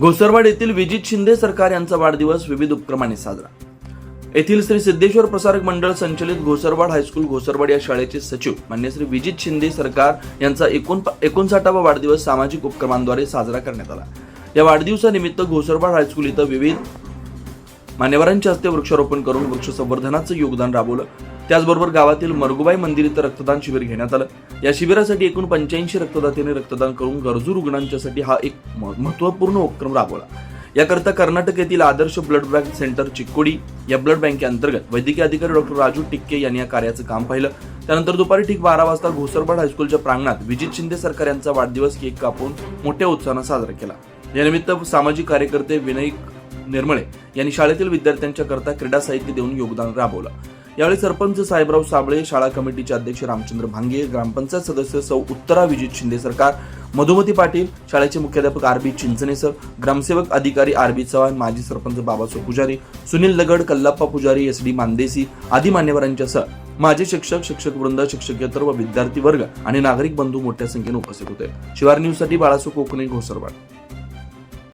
घोसरवाड येथील विजित शिंदे सरकार यांचा वाढदिवस विविध उपक्रमाने साजरा. येथील श्री सिद्धेश्वर प्रसारक मंडळ संचलित घोसरवाड हायस्कूल घोसरवाड या शाळेचे सचिव मान्य श्री विजित शिंदे सरकार यांचा एकोण एकोणसाठावा वाढदिवस सामाजिक उपक्रमांद्वारे साजरा करण्यात आला. या वाढदिवसानिमित्त घोसरवाड हायस्कूल इथं विविध मान्यवरांच्या हस्ते वृक्षारोपण करून वृक्ष संवर्धनाचं योगदान राबवलं. त्याचबरोबर गावातील मरगुबाई मंदिर इथं रक्तदान शिबिर घेण्यात आलं. या शिबिरासाठी एकूण पंच्याऐंशी रक्तदात्यांनी रक्तदान करून गरजू रुग्णांच्यासाठी हा एक म- महत्त्वपूर्ण उपक्रम राबवला. याकरता कर्नाटक येथील Adarsh blood bank centre Chikkodi या ब्लड बँकेअंतर्गत वैद्यकीय अधिकारी डॉक्टर राजू टिक्के यांनी या कार्याचं काम पाहिलं. त्यानंतर दुपारी ठीक बारा वाजता घोसरबाड हायस्कूलच्या प्रांगणात विजित शिंदे सरकार यांचा वाढदिवस केक कापून मोठ्या उत्साहानं साजरा केला. यानिमित्त सामाजिक कार्यकर्ते विनय निर्मळे यांनी शाळेतील विद्यार्थ्यांच्या करता क्रीडा साहित्य देऊन योगदान राबवलं. यावेळी सरपंच साहेबराव साबळे शाळा कमिटीचे अध्यक्ष रामचंद्र भांगे ग्रामपंचायत सदस्य सौ उत्तरा विजित शिंदे सरकार मधुमती पाटील शाळेचे मुख्याध्यापक आर बी चिंचणे सर ग्रामसेवक अधिकारी आर बी चव्हाण माजी सरपंच बाबासाहेब पुजारी सुनील दगड कल्लाप्पा पुजारी एस डी मांदेसी आदी मान्यवरांच्यासह माजी शिक्षक शिक्षक वृंद शिक्षकेतर व विद्यार्थी वर्ग आणि नागरिक बंधू मोठ्या संख्येने उपस्थित होते. शिवार न्यूजसाठी बाळासो कोकणे घोसरवाड.